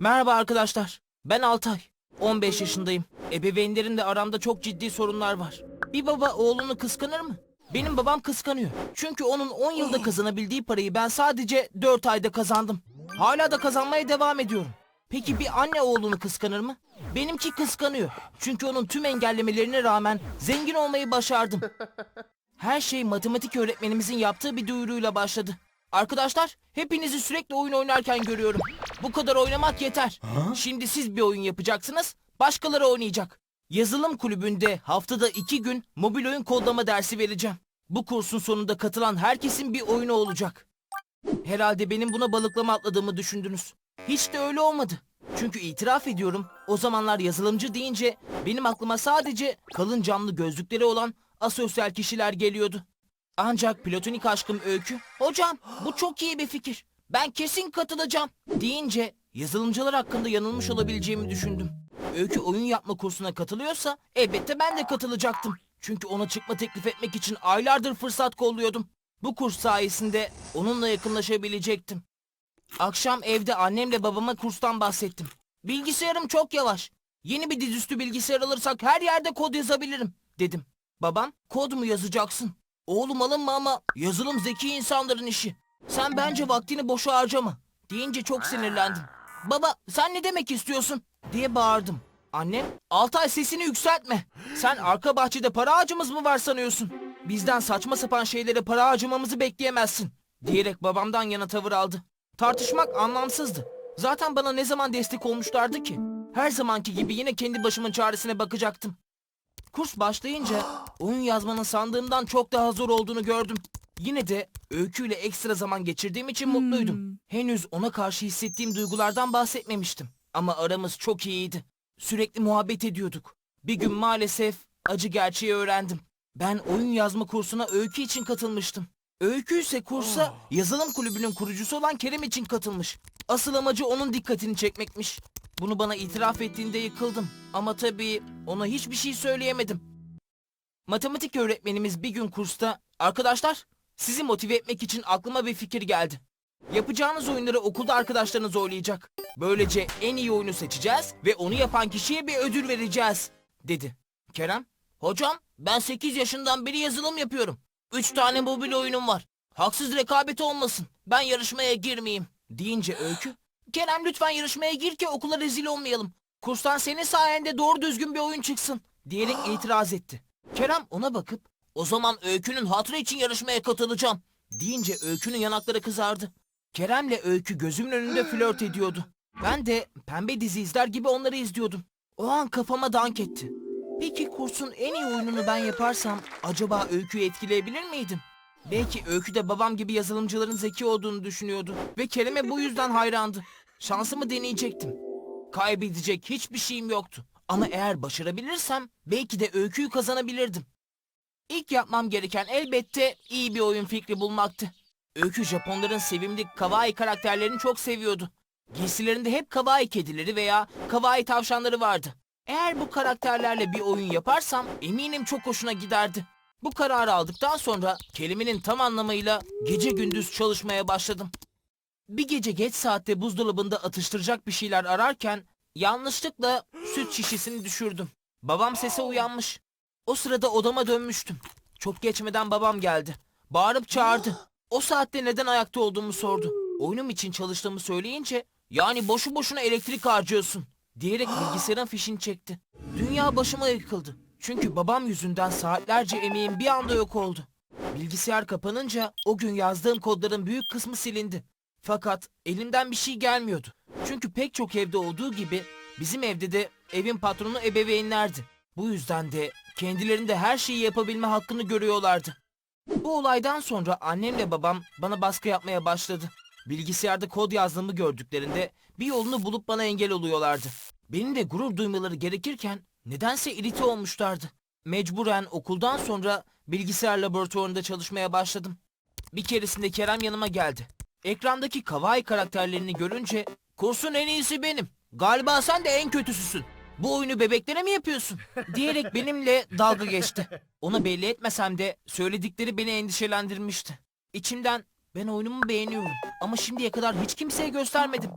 Merhaba arkadaşlar. Ben Altay. 15 yaşındayım. Ebeveynlerimle aramda çok ciddi sorunlar var. Bir baba oğlunu kıskanır mı? Benim babam kıskanıyor. Çünkü onun 10 yılda kazanabildiği parayı ben sadece 4 ayda kazandım. Hala da kazanmaya devam ediyorum. Peki bir anne oğlunu kıskanır mı? Benimki kıskanıyor. Çünkü onun tüm engellemelerine rağmen zengin olmayı başardım. Her şey matematik öğretmenimizin yaptığı bir duyuruyla başladı. Arkadaşlar, hepinizi sürekli oyun oynarken görüyorum. Bu kadar oynamak yeter. Şimdi siz bir oyun yapacaksınız, başkaları oynayacak. Yazılım kulübünde haftada iki gün mobil oyun kodlama dersi vereceğim. Bu kursun sonunda katılan herkesin bir oyunu olacak. Herhalde benim buna balıklama atladığımı düşündünüz. Hiç de öyle olmadı. Çünkü itiraf ediyorum, o zamanlar yazılımcı deyince benim aklıma sadece kalın camlı gözlükleri olan asosyal kişiler geliyordu. Ancak platonik aşkım Öykü, hocam bu çok iyi bir fikir. Ben kesin katılacağım deyince yazılımcılar hakkında yanılmış olabileceğimi düşündüm. Öykü oyun yapma kursuna katılıyorsa elbette ben de katılacaktım. Çünkü ona çıkma teklif etmek için aylardır fırsat kolluyordum. Bu kurs sayesinde onunla yakınlaşabilecektim. Akşam evde annemle babama kurstan bahsettim. Bilgisayarım çok yavaş. Yeni bir dizüstü bilgisayar alırsak her yerde kod yazabilirim dedim. Babam kod mu yazacaksın? Oğlum alınma ama yazılım zeki insanların işi. Sen bence vaktini boşa harcama deyince çok sinirlendim. Baba sen ne demek istiyorsun diye bağırdım. Annem Altay sesini yükseltme. Sen arka bahçede para ağacımız mı var sanıyorsun? Bizden saçma sapan şeylere para harcamamızı bekleyemezsin diyerek babamdan yana tavır aldı. Tartışmak anlamsızdı. Zaten bana ne zaman destek olmuşlardı ki? Her zamanki gibi yine kendi başımın çaresine bakacaktım. Kurs başlayınca oyun yazmanın sandığımdan çok daha zor olduğunu gördüm. Yine de öyküyle ekstra zaman geçirdiğim için mutluydum. Henüz ona karşı hissettiğim duygulardan bahsetmemiştim. Ama aramız çok iyiydi. Sürekli muhabbet ediyorduk. Bir gün maalesef acı gerçeği öğrendim. Ben oyun yazma kursuna öykü için katılmıştım. Öykü ise kursa yazılım kulübünün kurucusu olan Kerem için katılmış. Asıl amacı onun dikkatini çekmekmiş. Bunu bana itiraf ettiğinde yıkıldım. Ama tabii ona hiçbir şey söyleyemedim. Matematik öğretmenimiz bir gün kursta, arkadaşlar sizi motive etmek için aklıma bir fikir geldi. Yapacağınız oyunları okulda arkadaşlarınız oynayacak. Böylece en iyi oyunu seçeceğiz ve onu yapan kişiye bir ödül vereceğiz, dedi. Kerem, hocam ben 8 yaşından beri yazılım yapıyorum. 3 tane mobil oyunum var. Haksız rekabet olmasın. Ben yarışmaya girmeyeyim. Deyince Öykü, Kerem lütfen yarışmaya gir ki okula rezil olmayalım. Kurstan senin sayende doğru düzgün bir oyun çıksın. Diyerek itiraz etti. Kerem ona bakıp, o zaman Öykü'nün hatırı için yarışmaya katılacağım. Deyince Öykü'nün yanakları kızardı. Kerem'le Öykü gözümün önünde flört ediyordu. Ben de pembe dizi izler gibi onları izliyordum. O an kafama dank etti. Peki kursun en iyi oyununu ben yaparsam acaba Öykü'yü etkileyebilir miydim? Belki Öykü de babam gibi yazılımcıların zeki olduğunu düşünüyordu ve Kerem'e bu yüzden hayrandı. Şansımı deneyecektim. Kaybedecek hiçbir şeyim yoktu. Ama eğer başarabilirsem belki de Öykü'yü kazanabilirdim. İlk yapmam gereken elbette iyi bir oyun fikri bulmaktı. Öykü Japonların sevimli kawaii karakterlerini çok seviyordu. Giysilerinde hep kawaii kedileri veya kawaii tavşanları vardı. Eğer bu karakterlerle bir oyun yaparsam eminim çok hoşuna giderdi. Bu kararı aldıktan sonra kelimenin tam anlamıyla gece gündüz çalışmaya başladım. Bir gece geç saatte buzdolabında atıştıracak bir şeyler ararken yanlışlıkla süt şişesini düşürdüm. Babam sese uyanmış. O sırada odama dönmüştüm. Çok geçmeden babam geldi. Bağırıp çağırdı. O saatte neden ayakta olduğumu sordu. Oyunum için çalıştığımı söyleyince yani boşu boşuna elektrik harcıyorsun diyerek bilgisayarın fişini çekti. Dünya başıma yıkıldı. Çünkü babam yüzünden saatlerce emeğim bir anda yok oldu. Bilgisayar kapanınca o gün yazdığım kodların büyük kısmı silindi. Fakat elimden bir şey gelmiyordu. Çünkü pek çok evde olduğu gibi bizim evde de evin patronu ebeveynlerdi. Bu yüzden de kendilerinde her şeyi yapabilme hakkını görüyorlardı. Bu olaydan sonra annemle babam bana baskı yapmaya başladı. Bilgisayarda kod yazdığımı gördüklerinde bir yolunu bulup bana engel oluyorlardı. Benim de gurur duymaları gerekirken nedense irite olmuşlardı. Mecburen okuldan sonra bilgisayar laboratuvarında çalışmaya başladım. Bir keresinde Kerem yanıma geldi. Ekrandaki kawaii karakterlerini görünce kursun en iyisi benim. Galiba sen de en kötüsüsün. Bu oyunu bebeklere mi yapıyorsun? Diyerek benimle dalga geçti. Ona belli etmesem de söyledikleri beni endişelendirmişti. İçimden ben oyunumu beğeniyorum ama şimdiye kadar hiç kimseye göstermedim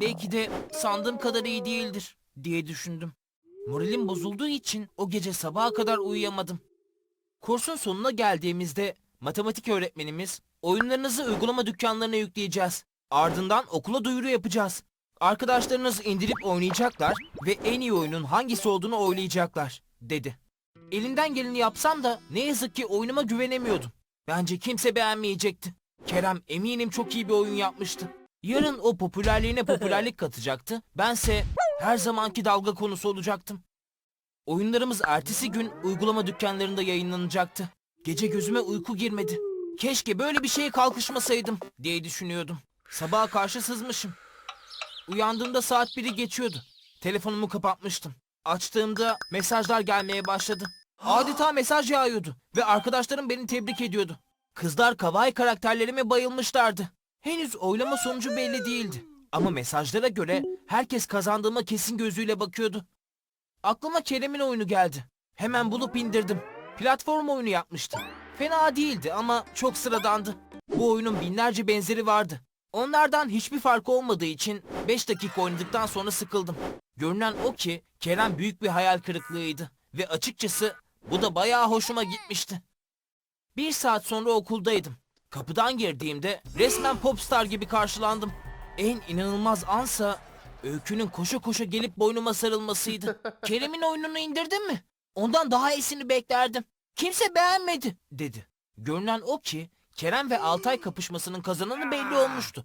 belki de sandığım kadar iyi değildir diye düşündüm. Moralim bozulduğu için o gece sabaha kadar uyuyamadım. Kursun sonuna geldiğimizde matematik öğretmenimiz oyunlarınızı uygulama dükkanlarına yükleyeceğiz. Ardından okula duyuru yapacağız. Arkadaşlarınız indirip oynayacaklar ve en iyi oyunun hangisi olduğunu oylayacaklar dedi. Elinden geleni yapsam da ne yazık ki oyunuma güvenemiyordum. Bence kimse beğenmeyecekti. Kerem eminim çok iyi bir oyun yapmıştı. Yarın o popülerliğine popülerlik katacaktı. Bense her zamanki dalga konusu olacaktım. Oyunlarımız ertesi gün uygulama dükkanlarında yayınlanacaktı. Gece gözüme uyku girmedi. Keşke böyle bir şeye kalkışmasaydım diye düşünüyordum. Sabaha karşı sızmışım. Uyandığımda saat biri geçiyordu. Telefonumu kapatmıştım. Açtığımda mesajlar gelmeye başladı. Adeta mesaj yağıyordu ve arkadaşlarım beni tebrik ediyordu. Kızlar kawaii karakterlerime bayılmışlardı. Henüz oylama sonucu belli değildi. Ama mesajlara göre herkes kazandığıma kesin gözüyle bakıyordu. Aklıma Kerem'in oyunu geldi. Hemen bulup indirdim. Platform oyunu yapmıştı. Fena değildi ama çok sıradandı. Bu oyunun binlerce benzeri vardı. Onlardan hiçbir farkı olmadığı için 5 dakika oynadıktan sonra sıkıldım. Görünen o ki Kerem büyük bir hayal kırıklığıydı. Ve açıkçası bu da bayağı hoşuma gitmişti. Bir saat sonra okuldaydım. Kapıdan girdiğimde resmen popstar gibi karşılandım. En inanılmaz ansa Öykü'nün koşa koşa gelip boynuma sarılmasıydı. Kerem'in oyununu indirdin mi? Ondan daha iyisini beklerdim. Kimse beğenmedi dedi. Görünen o ki Kerem ve Altay kapışmasının kazananı belli olmuştu.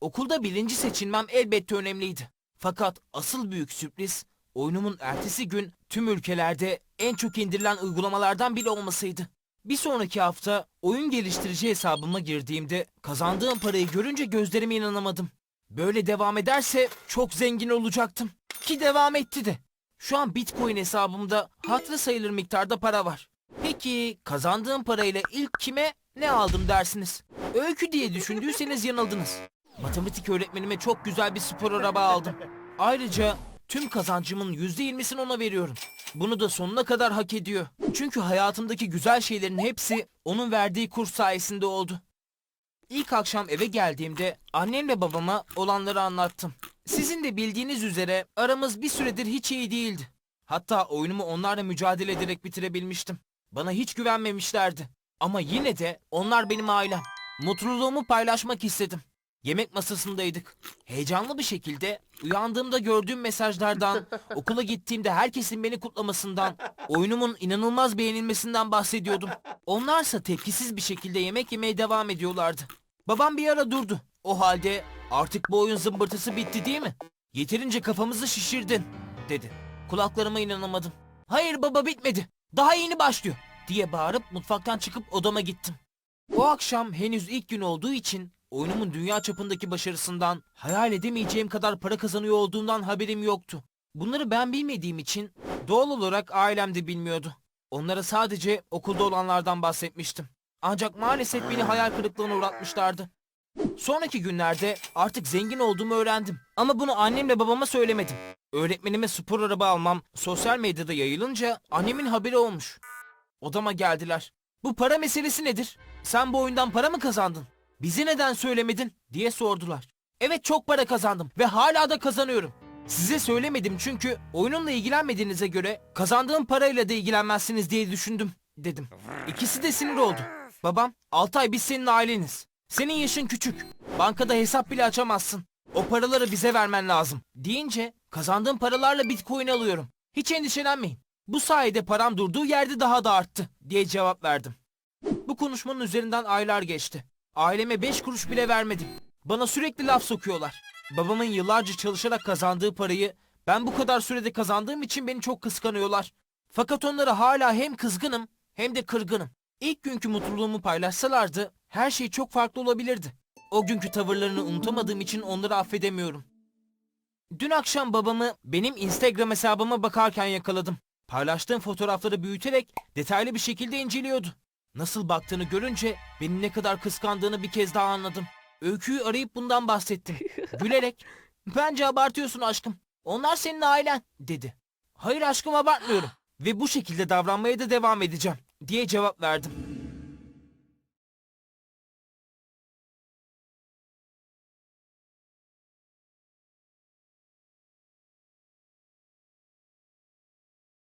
Okulda birinci seçilmem elbette önemliydi. Fakat asıl büyük sürpriz oyunumun ertesi gün tüm ülkelerde en çok indirilen uygulamalardan biri olmasıydı. Bir sonraki hafta oyun geliştirici hesabıma girdiğimde kazandığım parayı görünce gözlerime inanamadım. Böyle devam ederse çok zengin olacaktım. Ki devam etti de. Şu an Bitcoin hesabımda hatırı sayılır miktarda para var. Peki kazandığım parayla ilk kime ne aldım dersiniz? Öykü diye düşündüyseniz yanıldınız. Matematik öğretmenime çok güzel bir spor araba aldım. Ayrıca tüm kazancımın %20'sini ona veriyorum. Bunu da sonuna kadar hak ediyor. Çünkü hayatımdaki güzel şeylerin hepsi onun verdiği kurs sayesinde oldu. İlk akşam eve geldiğimde annemle babama olanları anlattım. Sizin de bildiğiniz üzere aramız bir süredir hiç iyi değildi. Hatta oyunumu onlarla mücadele ederek bitirebilmiştim. Bana hiç güvenmemişlerdi. Ama yine de onlar benim ailem. Mutluluğumu paylaşmak istedim. Yemek masasındaydık. Heyecanlı bir şekilde uyandığımda gördüğüm mesajlardan, okula gittiğimde herkesin beni kutlamasından, oyunumun inanılmaz beğenilmesinden bahsediyordum. Onlarsa tepkisiz bir şekilde yemek yemeye devam ediyorlardı. Babam bir ara durdu. O halde artık bu oyun zımbırtısı bitti değil mi? Yeterince kafamızı şişirdin dedi. Kulaklarıma inanamadım. Hayır baba bitmedi. Daha yeni başlıyor diye bağırıp mutfaktan çıkıp odama gittim. O akşam henüz ilk gün olduğu için oyunumun dünya çapındaki başarısından hayal edemeyeceğim kadar para kazanıyor olduğundan haberim yoktu. Bunları ben bilmediğim için doğal olarak ailem de bilmiyordu. Onlara sadece okulda olanlardan bahsetmiştim. Ancak maalesef beni hayal kırıklığına uğratmışlardı. Sonraki günlerde artık zengin olduğumu öğrendim. Ama bunu annemle babama söylemedim. Öğretmenime spor araba almam sosyal medyada yayılınca annemin haberi olmuş. Odama geldiler. Bu para meselesi nedir? Sen bu oyundan para mı kazandın? Bize neden söylemedin? diye sordular. Evet çok para kazandım ve hala da kazanıyorum. Size söylemedim çünkü oyununla ilgilenmediğinize göre kazandığım parayla da ilgilenmezsiniz diye düşündüm dedim. İkisi de sinir oldu. Babam, Altay biz senin aileniz. Senin yaşın küçük. Bankada hesap bile açamazsın. O paraları bize vermen lazım. Deyince kazandığım paralarla bitcoin alıyorum. Hiç endişelenmeyin. Bu sayede param durduğu yerde daha da arttı diye cevap verdim. Bu konuşmanın üzerinden aylar geçti. Aileme beş kuruş bile vermedim. Bana sürekli laf sokuyorlar. Babamın yıllarca çalışarak kazandığı parayı ben bu kadar sürede kazandığım için beni çok kıskanıyorlar. Fakat onlara hala hem kızgınım hem de kırgınım. İlk günkü mutluluğumu paylaşsalardı her şey çok farklı olabilirdi. O günkü tavırlarını unutamadığım için onları affedemiyorum. Dün akşam babamı benim Instagram hesabıma bakarken yakaladım. Paylaştığım fotoğrafları büyüterek detaylı bir şekilde inceliyordu. Nasıl baktığını görünce beni ne kadar kıskandığını bir kez daha anladım. Öyküyü arayıp bundan bahsettim. Gülerek, bence abartıyorsun aşkım. Onlar senin ailen, dedi. Hayır aşkım abartmıyorum. Ve bu şekilde davranmaya da devam edeceğim, diye cevap verdim.